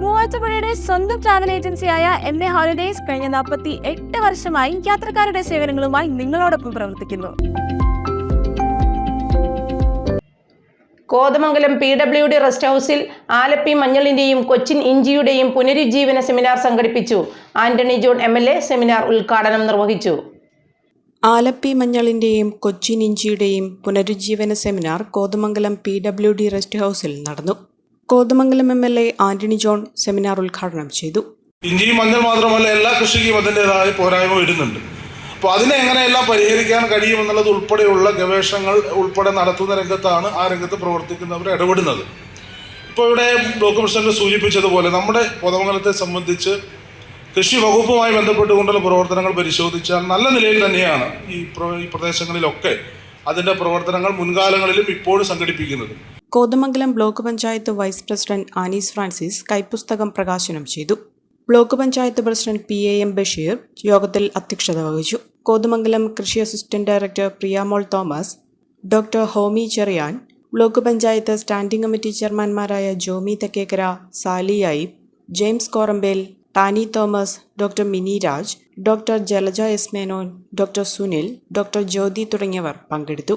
മൂവാറ്റുപുഴയുടെ സ്വന്തം ട്രാവൽ ഏജൻസിയായ M A holidays കഴിഞ്ഞ നാൽപ്പത്തി എട്ട് വർഷമായി യാത്രക്കാരുടെ സേവനങ്ങളുമായി നിങ്ങളോടൊപ്പം പ്രവർത്തിക്കുന്നു. Kothamangalam P W D rest ഹൗസിൽ ആലപ്പി മഞ്ഞളിന്റെയും കൊച്ചിൻ ഇഞ്ചിയുടെയും പുനരുജ്ജീവന സെമിനാർ സംഘടിപ്പിച്ചു. Antony John M L A seminar ഉദ്ഘാടനം നിർവഹിച്ചു. ആലപ്പി മഞ്ഞളിന്റെയും കൊച്ചിൻ ഇഞ്ചിയുടെയും പുനരുജ്ജീവന seminar Kothamangalam P W D rest ഹൗസിൽ നടന്നു. Kothamangalam M L A Antony John seminar ഉദ്ഘാടനം ചെയ്തു. ഇഞ്ചിയും മഞ്ഞൾ മാത്രമല്ല എല്ലാ കൃഷിക്കും അതിന്റെതായ പോരായ്മ വരുന്നുണ്ട്. അപ്പോൾ അതിനെ എങ്ങനെയെല്ലാം പരിഹരിക്കാൻ കഴിയുമെന്നുള്ളത് ഉൾപ്പെടെയുള്ള ഗവേഷണങ്ങൾ ഉൾപ്പെടെ നടത്തുന്ന രംഗത്താണ് ആ രംഗത്ത് പ്രവർത്തിക്കുന്നവർ ഇടപെടുന്നത്. ഇപ്പോൾ ഇവിടെ ബ്ലോക്ക് പ്രസിഡന്റ് സൂചിപ്പിച്ചതുപോലെ നമ്മുടെ കോതമംഗലത്തെ സംബന്ധിച്ച് കൃഷി വകുപ്പുമായി ബന്ധപ്പെട്ടുകൊണ്ടുള്ള പ്രവർത്തനങ്ങൾ പരിശോധിച്ചാൽ നല്ല നിലയിൽ തന്നെയാണ് ഈ പ്ര- ഈ പ്രദേശങ്ങളിലൊക്കെ അതിന്റെ പ്രവർത്തനങ്ങൾ മുൻകാലങ്ങളിലും ഇപ്പോഴും സംഘടിപ്പിക്കുന്നത്. Kothamangalam block panchayat vice president Anees Francis കൈപ്പുസ്തകം പ്രകാശനം ചെയ്തു. Block panchayat president P A M Basheer യോഗത്തിൽ അധ്യക്ഷത വഹിച്ചു. കോതമംഗലം കൃഷി assistant director Priyamol Thomas doctor Homi Cherian block panchayat standing committee ചെയർമാൻമാരായ Jomy Thekkekara Sally ഐബ് James Korambel Tani Thomas doctor Mini Raj doctor Jalaja S Menon doctor Sunil doctor Jyothi തുടങ്ങിയവർ പങ്കെടുത്തു.